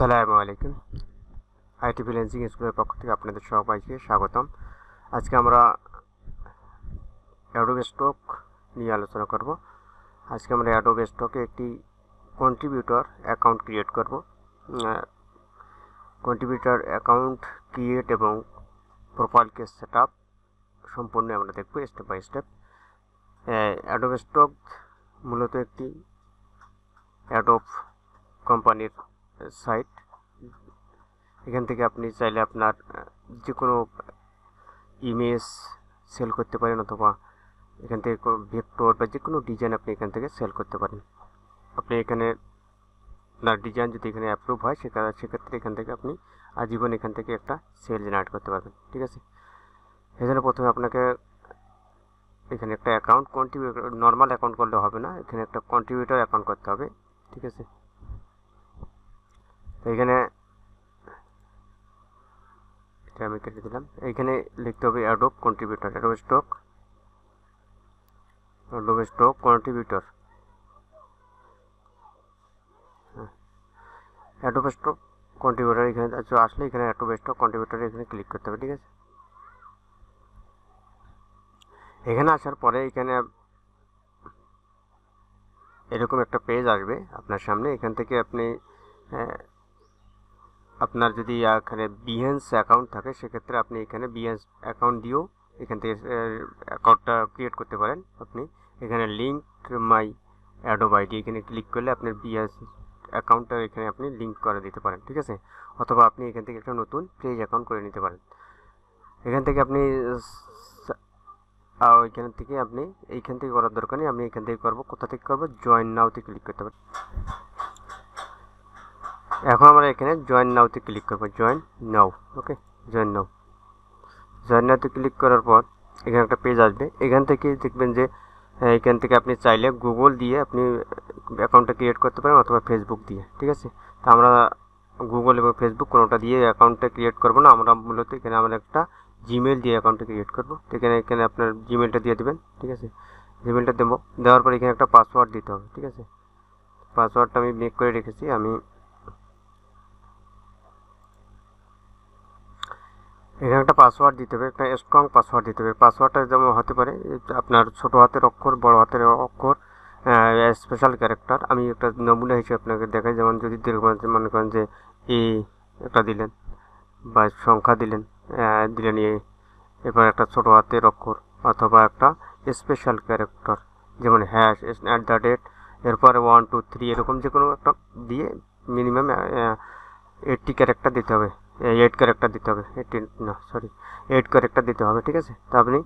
আসসালামু আলাইকুম। IT freelancing স্কুলের পক্ষ থেকে আপনাদের সবাইকে স্বাগতম। আজকে আমরা অ্যাডোব স্টক নিয়ে আলোচনা করব। আজকে আমরা অ্যাডোব স্টকে একটি কন্ট্রিবিউটর অ্যাকাউন্ট ক্রিয়েট করব। কন্ট্রিবিউটর অ্যাকাউন্ট ক্রিয়েট এবং প্রোফাইলকে সেট আপ সম্পূর্ণ আমরা দেখব step by step Adobe stock মূলত একটি অ্যাডোব কোম্পানির সাইট এখান থেকে আপনি চাইলে আপনার যে কোনো ইমেজ সেল করতে পারেন অথবা এখান থেকে ভেক্টর বা যে কোনো ডিজাইন আপনি এখান থেকে সেল করতে পারেন। আপনি এখানে আপনার ডিজাইন যদি এখানে অ্যাপ্রুভ হয় সেক্ষেত্রে এখান থেকে আপনি আজীবন এখান থেকে একটা সেল জেনারেট করতে পারবেন, ঠিক আছে? এজন্য প্রথমে আপনাকে এখানে একটা অ্যাকাউন্ট কন্ট্রিবিউটর নর্মাল অ্যাকাউন্ট করলে হবে না, এখানে একটা কন্ট্রিবিউটর অ্যাকাউন্ট করতে হবে, ঠিক আছে? এখানে এটা আমি কেটে দিলাম। এইখানে লিখতে হবে Adobe contributor Adobe stock Adobe stock contributor Adobe stock contributor এখানে আসলে এখানে অ্যাডোব স্টক কন্ট্রিবিউটর এখানে ক্লিক করতে হবে, ঠিক আছে? এখানে আসার পরে এখানে এরকম একটা পেজ আসবে আপনার সামনে। এখান থেকে আপনি আপনার যদি এখানে বিহেন্স অ্যাকাউন্ট থাকে, সেক্ষেত্রে আপনি এখানে বিহেন্স অ্যাকাউন্ট দিয়েও এখান থেকে অ্যাকাউন্টটা ক্রিয়েট করতে পারেন আপনি। এখানে লিঙ্ক মাই অ্যাডোব আইডি এখানে ক্লিক করলে আপনার বিএস অ্যাকাউন্টটা এখানে আপনি লিঙ্ক করে দিতে পারেন, ঠিক আছে? অথবা আপনি এখান থেকে একটা নতুন পেজ অ্যাকাউন্ট করে নিতে পারেন। এখান থেকে আপনি ওইখান থেকে আপনি, এইখান থেকে করার দরকার নেই, আমি এখান থেকে করব, কোথা থেকে করব? জয়েন নাওতে ক্লিক করতে পারি এখন আমরা এখানে জয়েন নাওতে ক্লিক করব join now okay join now join নাওতে click করার পর এখানে একটা পেজ আসবে। এখান থেকে দেখবেন যে এখান থেকে আপনি চাইলে গুগল দিয়ে আপনি অ্যাকাউন্টটা ক্রিয়েট করতে পারেন অথবা ফেসবুক দিয়ে, ঠিক আছে? তো আমরা গুগল এবং ফেসবুক কোনোটা দিয়ে অ্যাকাউন্টটা ক্রিয়েট করব না, আমরা মূলত এখানে আমরা একটা জিমেল দিয়ে অ্যাকাউন্টটা ক্রিয়েট করব। এখানে এখানে আপনার জিমেলটা দিয়ে দেবেন, ঠিক আছে? জিমেলটা দেবো, দেওয়ার পর এখানে একটা পাসওয়ার্ড দিতে হবে, ঠিক আছে? পাসওয়ার্ডটা আমি মেক করে রেখেছি, আমি এখানে একটা পাসওয়ার্ড দিতে হবে, একটা স্ট্রং পাসওয়ার্ড দিতে হবে। পাসওয়ার্ডটা যেমন হতে পারে আপনার ছোট হাতের অক্ষর, বড় হাতের অক্ষর স্পেশাল ক্যারেক্টার আমি একটা নমুনা হিসেবে আপনাকে দেখাই। যেমন যদি মনে করেন যে এ একটা দিলেন বা সংখ্যা দিলেন দিলেন এ এবার একটা ছোট হাতের অক্ষর অথবা একটা স্পেশাল ক্যারেক্টার যেমন হ্যাশ অ্যাট দ্য ডেট এরপরে ওয়ান টু থ্রি এরকম যে কোনো একটা দিয়ে মিনিমাম এইটটি ক্যারেক্টার দিতে হবে। এইট ক্যারেক্টার দিতে হবে। এইট না সরি এইট ক্যারেক্টার দিতে হবে, ঠিক আছে? তো আপনি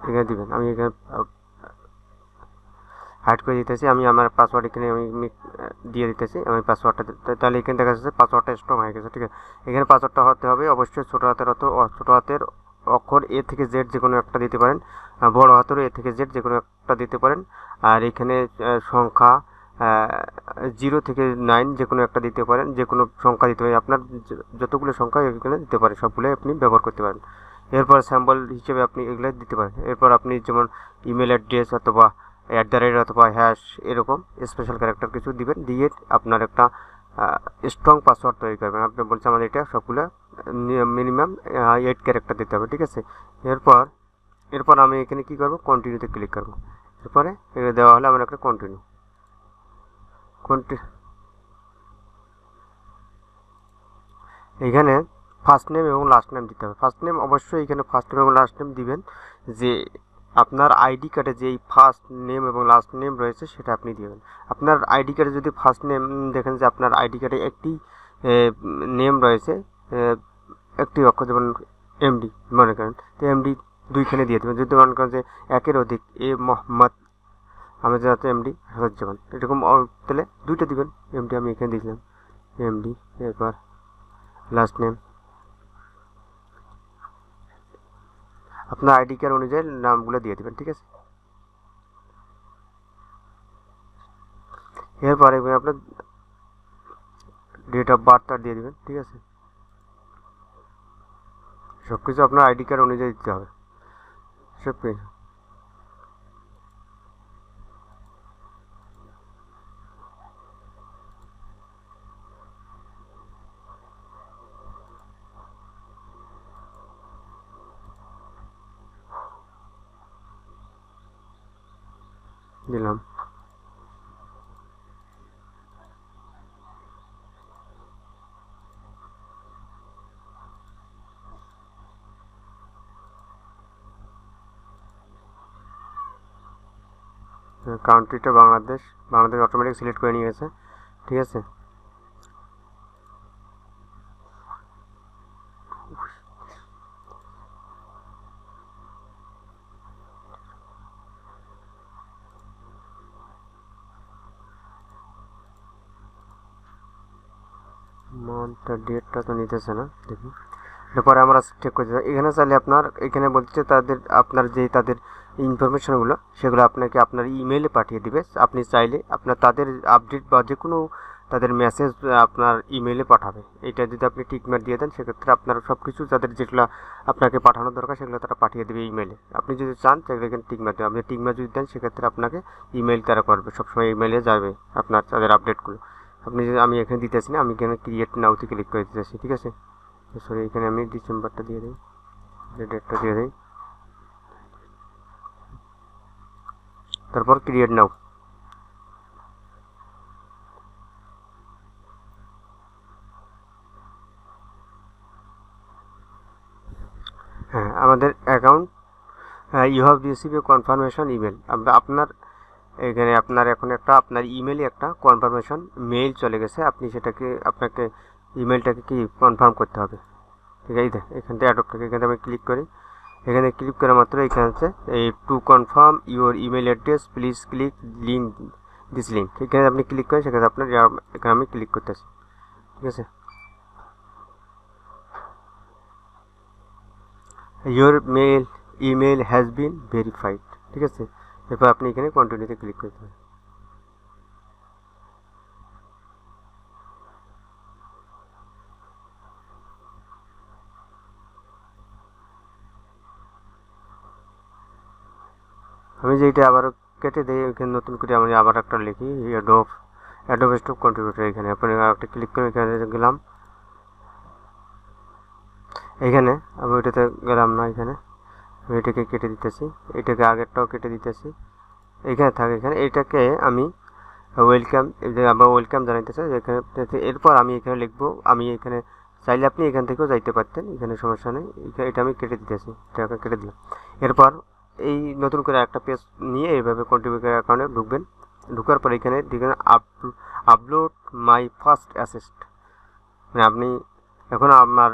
এখানে দিবেন। আমি এখানে হাইড করে দিতেছি। আমি আমার পাসওয়ার্ড এখানে আমি দিয়ে দিতেছি। আমি পাসওয়ার্ডটা তাহলে এখানে দেখা যাচ্ছে পাসওয়ার্ডটা স্ট্রং হয়ে গেছে, ঠিক আছে? এখানে পাসওয়ার্ডটা হতে হবে অবশ্যই ছোটো হাতের অত ছোটো হাতের অক্ষর এ থেকে জেড যে কোনো একটা দিতে পারেন। বড় হাতেরও এ থেকে জেড যে কোনো একটা দিতে পারেন। আর এখানে সংখ্যা জিরো থেকে নাইন যে কোনো একটা দিতে পারেন যে কোনো সংখ্যা দিতে পারেন। আপনার যতগুলো সংখ্যা এখানে দিতে পারেন, সবগুলো আপনি ব্যবহার করতে পারেন। এরপর স্যাম্পল হিসেবে আপনি এগুলো দিতে পারেন। এরপর আপনি যেমন ইমেল অ্যাড্রেস অথবা অ্যাট দ্য রেট অথবা হ্যাশ এরকম স্পেশাল ক্যারেক্টার কিছু দিবেন, দিয়ে আপনার একটা স্ট্রং পাসওয়ার্ড তৈরি করবেন। আপনি বলছেন আমাদের এটা সবগুলো মিনিমাম এইট ক্যারেক্টার দিতে হবে, ঠিক আছে? এরপর এরপর আমি এখানে কি করব? কন্টিনিউতে ক্লিক করব। এরপরে এটা দেওয়া হলে আমার একটা কন্টিনিউ এখানে ফার্স্ট নেম এবং লাস্ট নেম দিতে হবে। ফার্স্ট নেম অবশ্যই এখানে ফার্স্ট নেম এবং লাস্ট নেম দিবেন। যে আপনার আইডি কার্ডে যেই ফার্স্ট নেম এবং লাস্ট নেম রয়েছে, সেটা আপনি দিবেন। আপনার আইডি কার্ডে যদি ফার্স্ট নেম দেখেন যে আপনার আইডি কার্ডে একটি নেম রয়েছে একটি অক্ষর যেমন এমডি মনে করেন। তো এমডি দুইখানে দিয়ে দেবেন। যদি মনে করেন যে একের অধিক, এ, মোহাম্মদ আমি যাতে এমডি হজ্জামান এরকম তাহলে দুইটা দিবেন। এমডি আমি এখানে দিয়েছিলাম। এমডি এরপর লাস্ট নেম আপনার আইডি কার্ড অনুযায়ী নামগুলো দিয়ে দেবেন, ঠিক আছে? এরপরে আপনার ডেট অফ বার্থটা দিয়ে দেবেন, ঠিক আছে? সব কিছু আপনার আইডি কার্ড অনুযায়ী দিতে হবে। সব কিছু দিলাম। কান্ট্রিটা বাংলাদেশ বাংলাদেশ অটোমেটিক সিলেক্ট করে নিয়েছে ঠিক আছে? মান্থটা ডেটটা তো নিতেছে না, দেখি। এরপরে আমরা চেক করতে এখানে চাইলে আপনার, এখানে বলছে তাদের, আপনার যে তাদের ইনফরমেশনগুলো সেগুলো আপনাকে আপনার ইমেলে পাঠিয়ে দিবে। আপনি চাইলে আপনার তাদের আপডেট বা যে কোনো তাদের মেসেজ আপনার ইমেলে পাঠাবে। এটা যদি আপনি টিকমার দিয়ে দেন, সেক্ষেত্রে আপনার সব কিছু তাদের যেগুলো আপনাকে পাঠানো দরকার, সেগুলো তারা পাঠিয়ে দেবে ইমেলে আপনি যদি চান, সেগুলো এখানে টিকমার দেবে। আপনি টিকমার যদি দেন, সেক্ষেত্রে আপনাকে ইমেল তারা করবে। সবসময় ইমেলে যাবে আপনার, তাদের আপডেটগুলো আপনি যদি আমি এখানে দিতেছি না, আমি এখানে ক্রিয়েট নাওতে ক্লিক করে দিতেছি ঠিক আছে? সরি এখানে আমি ডিসেম্বরটা দিয়ে দিই ডেটটা দিয়ে দিই। তারপর ক্রিয়েট নাও হ্যাঁ আমাদের account you have receive a confirmation email আপনার এখানে আপনার এখন একটা, আপনার ইমেলে একটা কনফার্মেশন মেইল চলে গেছে। আপনি সেটাকে, আপনাকে ইমেলটাকে কি কনফার্ম করতে হবে? ঠিক আছে এখান থেকে অ্যাডপ্টটাকে এখানে আমি ক্লিক করি। এখানে ক্লিক করা মাত্র এখানে আছে, এই to confirm your email address please click link this link এখানে আপনি ক্লিক করেন, সেখানে আপনার এখানে আমি ক্লিক করতে করতেছি ঠিক আছে? Your mail email has been verified ঠিক আছে? এরপর আপনি এখানে কন্টিনিউতে ক্লিক করতে হবে আমি যে এটা আবার কেটে দিই, এখানে নতুন করে আমি আবার একটা লিখি অ্যাডোব অ্যাডোব স্টক কন্ট্রিবিউটার এখানে। আপনি একটা ক্লিক করে এখানে গেলাম। এখানে, আমি ওইটাতে গেলাম না এখানে। এটাকে কেটে দিতেছি এটাকে আগেরটাও কেটে দিতেছি। এখানে থাকে, এখানে এটাকে আমি ওয়েলকাম আবার ওয়েলকাম জানাইতে চাই, এখানে এরপর আমি এখানে লিখব, আমি এখানে চাইলে আপনি এখান থেকেও যাইতে পারতেন, এখানে সমস্যা নেই। এটা আমি কেটে দিতেছি, এটাকে কেটে দিলাম। এরপর এই নতুন করে একটা পেজ নিয়ে এইভাবে কন্ট্রিবিউটার অ্যাকাউন্টে ঢুকবেন। ঢুকার পর এখানে দেখবেন আপলোড মাই ফার্স্ট অ্যাসেস্ট মানে আপনি এখন আমার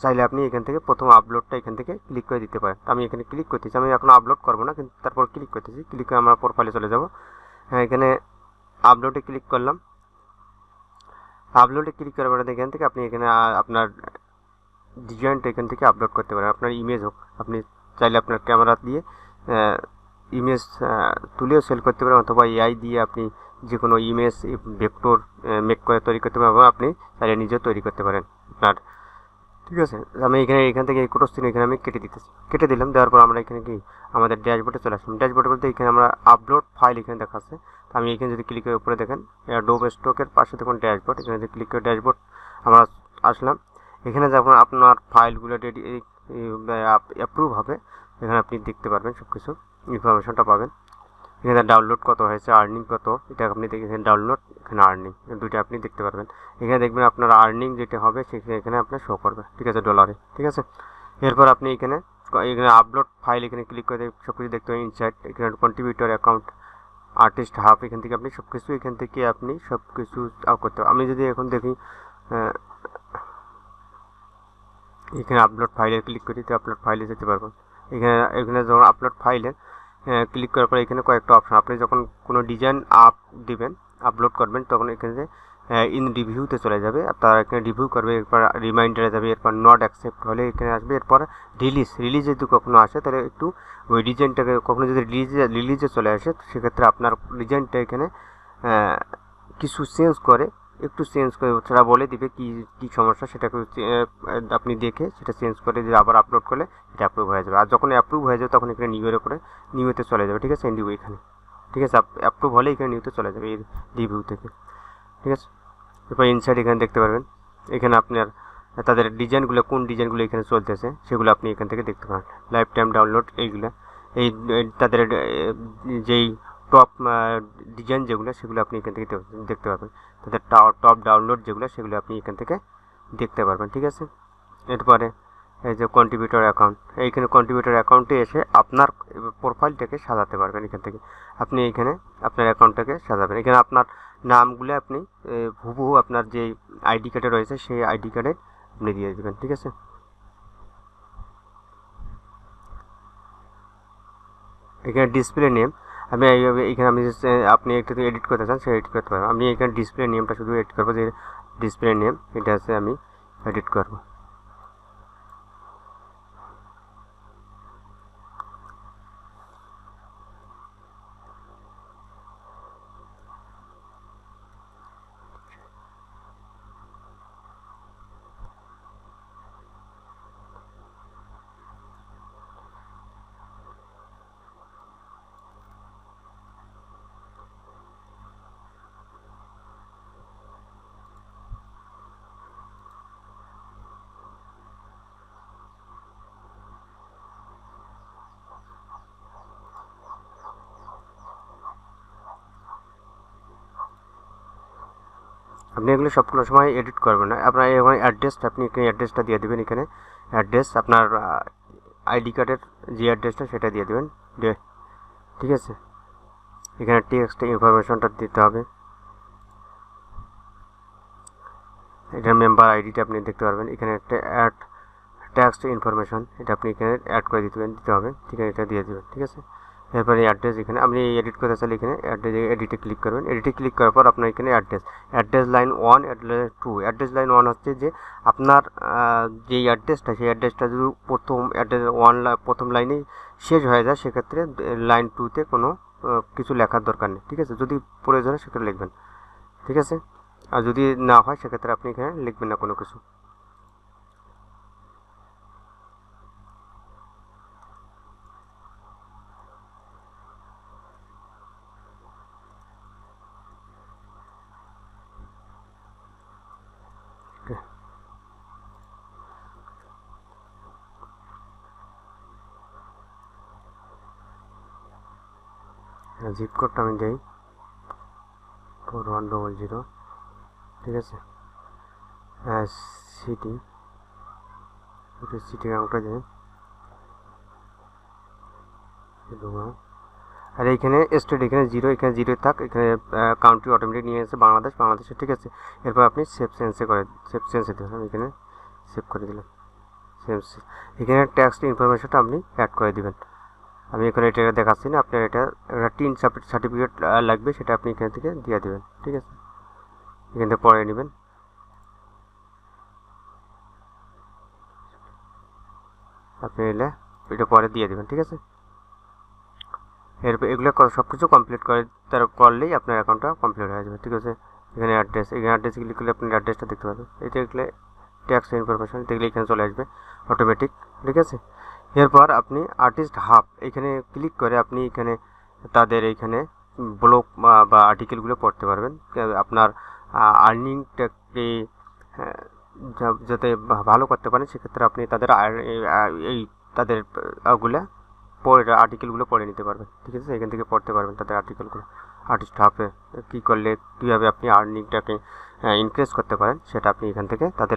চাইলে আপনি এখান থেকে প্রথম আপলোডটা এখান থেকে ক্লিক করে দিতে পারেন। তো আমি এখানে ক্লিক করতেছি। আমি এখন আপলোড করব না, কিন্তু তারপর ক্লিক করতেছি। ক্লিক করে আমরা প্রোফাইলে চলে যাব। হ্যাঁ এখানে আপলোডে ক্লিক করলাম। আপলোডে ক্লিক করার পরে এখান থেকে আপনি এখানে আপনার ডিজাইনটা এখান থেকে আপলোড করতে পারেন। আপনার ইমেজ হোক, আপনি চাইলে আপনার ক্যামেরা দিয়ে ইমেজ তুলেও সেল করতে পারেন অথবা এআই দিয়ে আপনি যে কোনো ইমেজ ভেক্টর মেক করে তৈরি করতে পারেন আপনি চাইলে নিজেও তৈরি করতে পারেন। আপনার ঠিক আছে, আমি এখানে, এখান থেকে কোটো স্ক্রিন এখানে আমি কেটে দিতেছি। কেটে দিলাম, দেওয়ার পর আমরা এখানে কি, আমাদের ড্যাশবোর্ডে চলে আসলাম। ড্যাশবোর্ড বলতে এখানে আমরা আপলোড ফাইল এখানে দেখাচ্ছে তো আমি এখানে যদি ক্লিক করে উপরে দেখেন ডোব স্টকের পাশে দেখুন ড্যাশবোর্ড। এখানে যদি ক্লিক করে ড্যাশবোর্ড, আমরা আসলাম। এখানে যখন আপনার ফাইলগুলো রেডি অ্যাপ্রুভ হবে, এখানে আপনি দেখতে পারবেন সব কিছু ইনফরমেশনটা পাবেন। এখানে ডাউনলোড কত হয়েছে আর্নিং কত? এটা আপনি দেখে এখানে ডাউনলোড এখানে আর্নিং দুইটা আপনি দেখতে পারবেন। এখানে দেখবেন আপনার আর্নিং যেটা হবে সেখানে এখানে আপনার শো করবে, ঠিক আছে ডলারে ঠিক আছে? এরপর আপনি এখানে এখানে আপলোড ফাইল এখানে ক্লিক করে সব কিছু দেখতে পাবেন ইনসাইট এখানে কন্ট্রিবিউটর অ্যাকাউন্ট আর্টিস্ট হাব এখান থেকে আপনি সব কিছু এখান থেকে আপনি সব কিছু করতে আমি যদি এখন দেখি এখানে আপলোড ফাইলে ক্লিক করি, তো আপলোড ফাইলে যেতে পারব। এখানে এখানে যখন আপলোড ফাইলে ক্লিক করার পরে এখানে কয়েকটা অপশন আপনি যখন কোনো ডিজাইন আপ দিবেন আপলোড করবেন, তখন এখানে ইন রিভিউতে চলে যাবে। তারা এখানে রিভিউ করবে, এরপর রিমাইন্ডারে যাবে, এরপর নট অ্যাকসেপ্ট হলে এখানে আসবে। এরপর রিলিজ রিলিজ যদি কখনো আসে, তাহলে একটু ওই ডিজাইনটাকে কখনো যদি রিলিজে রিলিজে চলে আসে, সেক্ষেত্রে আপনার ডিজাইনটা এখানে কিছু চেঞ্জ করে। একটু চেঞ্জ করে তারা বলে দিবে কি কি সমস্যা, সেটাকে আপনি দেখে সেটা চেঞ্জ করে যদি আবার আপলোড করলে এটা অ্যাপ্রুভ হয়ে যাবে। আর যখন অ্যাপ্রুভ হয়ে যাবে, তখন এখানে নিউয়ের উপরে নিউতে চলে যাবে, ঠিক আছে? নিউ এখানে। ঠিক আছে? অ্যাপ্রুভ হলে এখানে নিউতে চলে যাবে, এই রিভিউ থেকে। ঠিক আছে? এরপর ইনসাইড এখানে দেখতে পারবেন। এখানে আপনার, তাদের ডিজাইনগুলো, কোন ডিজাইনগুলো এখানে চলতেছে, সেগুলো আপনি এখান থেকে দেখতে পারেন। লাইফ টাইম ডাউনলোড এইগুলো। এই তাদের যেই টপ ডিজাইন যেগুলো, সেগুলো আপনি এখান থেকে দেখতে পাবেন তাদের টপ ডাউনলোড যেগুলো, সেগুলো আপনি এখান থেকে দেখতে পারবেন, ঠিক আছে? এরপরে এই যে কন্ট্রিবিউটর অ্যাকাউন্ট এইখানে কন্ট্রিবিউটর অ্যাকাউন্টে এসে আপনার প্রোফাইলটাকে সাজাতে পারবেন এখান থেকে। আপনি এইখানে আপনার অ্যাকাউন্টটাকে সাজাবেন। এখানে আপনার নামগুলো আপনি হুবহু আপনার যে আইডি কার্ডে রয়েছে, সেই আইডি কার্ডে আপনি দিয়ে দেবেন, ঠিক আছে? এখানে ডিসপ্লে নেম আমি এইভাবে এখানে আমি আপনি একটু এডিট করতে চান সেটা এডিট করতে পারবেন। আমি এখানে ডিসপ্লে নেমটা শুধু এডিট করব, যে ডিসপ্লে নেম এটা আছে আমি এডিট করব। আপনি এগুলো সবগুলো সময় এডিট করবেন না। আপনার এখানে অ্যাড্রেসটা আপনি এখানে অ্যাড্রেসটা দিয়ে দেবেন এখানে। অ্যাড্রেস আপনার আইডি কার্ডের যে অ্যাড্রেসটা সেটা দিয়ে দেবেন। ঠিক আছে? এখানে টেক্সট ইনফরমেশনটা দিতে হবে। এখানে মেম্বার আইডিটা আপনি দেখতে পারবেন। এখানে একটা অ্যাড ট্যাক্স ইনফরমেশন এটা আপনি এখানে অ্যাড করে দিতে দিতে হবে। ঠিক আছে, এটা দিয়ে দেবেন। ঠিক আছে? এরপরে অ্যাড্রেস এখানে, আপনি এডিট করতে চাইলে এখানে অ্যাড্রেস এডিটে ক্লিক করবেন। এডিটে ক্লিক করার পর আপনার এখানে address address line one address two address line one হচ্ছে যে আপনার যে অ্যাড্রেসটা সেই অ্যাড্রেসটা যদি প্রথম অ্যাড্রেস ওয়ান প্রথম লাইনেই শেষ হয়ে যায়, সেক্ষেত্রে লাইন টুতে কোনো কিছু লেখার দরকার নেই, ঠিক আছে? যদি প্রয়োজন হয় সেক্ষেত্রে লিখবেন, ঠিক আছে? আর যদি না হয়, সেক্ষেত্রে আপনি এখানে লিখবেন না কোনো কিছু। জিপ কোডটা আমি দেই। ফোর ওয়ান ডবল জিরো ঠিক আছে? সিটি সিটি গাঁওটা দেয় আর এইখানে স্টেট এখানে জিরো এখানে জিরো থাক। এখানে কাউন্ট্রি অটোমেটিক নিয়ে এসে বাংলাদেশ, বাংলাদেশে, ঠিক আছে? এরপর আপনি সেভ সেন্সে করে সেভ সেন্সে দেবেন এখানে সেভ করে দিলাম। সেভ এখানে ট্যাক্স ইনফরমেশনটা আপনি অ্যাড করে দিবেন। আমি এখানে এটা দেখাচ্ছি না, আপনার এটা একটা টিন সার্টিফিকেট লাগবে, সেটা আপনি এখান থেকে দিয়ে দেবেন, ঠিক আছে? এখান থেকে পরে নেবেন। আপনি এলে এটা পরে দিয়ে দেবেন, ঠিক আছে? এরপর এগুলো সব কিছু কমপ্লিট করে, তার করলেই আপনার অ্যাকাউন্টটা কমপ্লিট হয়ে যাবে, ঠিক আছে? এখানে অ্যাড্রেস এখানে অ্যাড্রেস ক্লিক করলে আপনি অ্যাড্রেসটা দেখতে পাবেন। এটা দেখলে ট্যাক্স ইনফরমেশন দেখলে এখানে চলে আসবে অটোমেটিক ঠিক আছে? এরপর আপনি আর্টিস্ট হাব এখানে ক্লিক করে আপনি এখানে তাদের এইখানে ব্লগ বা আর্টিকেলগুলো পড়তে পারবেন। আপনার আর্নিংটাকে যাতে ভালো করতে পারেন, সেক্ষেত্রে আপনি তাদের এই- তাদের ওগুলো পড়ে আর্টিকেলগুলো পড়ে নিতে পারবেন। ঠিক আছে? এখান থেকে পড়তে পারবেন তাদের আর্টিকেলগুলো আর্টিস্ট হাবে কী করলে, কীভাবে আপনি আর্নিংটাকে ইনক্রিজ করতে পারেন, সেটা আপনি এখান থেকে তাদের,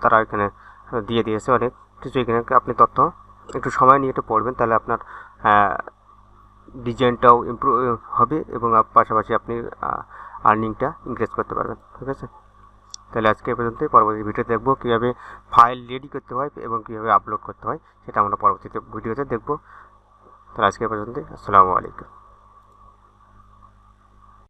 তারা এখানে দিয়ে দিয়েছে অনেক। কিছু এখানে আপনি তথ্য একটু সময় নিয়ে এটা পড়বেন, তাহলে আপনার ডিজাইনটাও ইম্প্রুভ হবে এবং পাশাপাশি আপনি আর্নিংটা ইনক্রিজ করতে পারবেন, ঠিক আছে? তাহলে আজকে পর্যন্ত পরবর্তী ভিডিও দেখব, কীভাবে ফাইল রেডি করতে হয় এবং কীভাবে আপলোড করতে হয়, সেটা আমরা পরবর্তীতে ভিডিওতে দেখব। তাহলে আজকে পর্যন্ত আসসালামু আলাইকুম।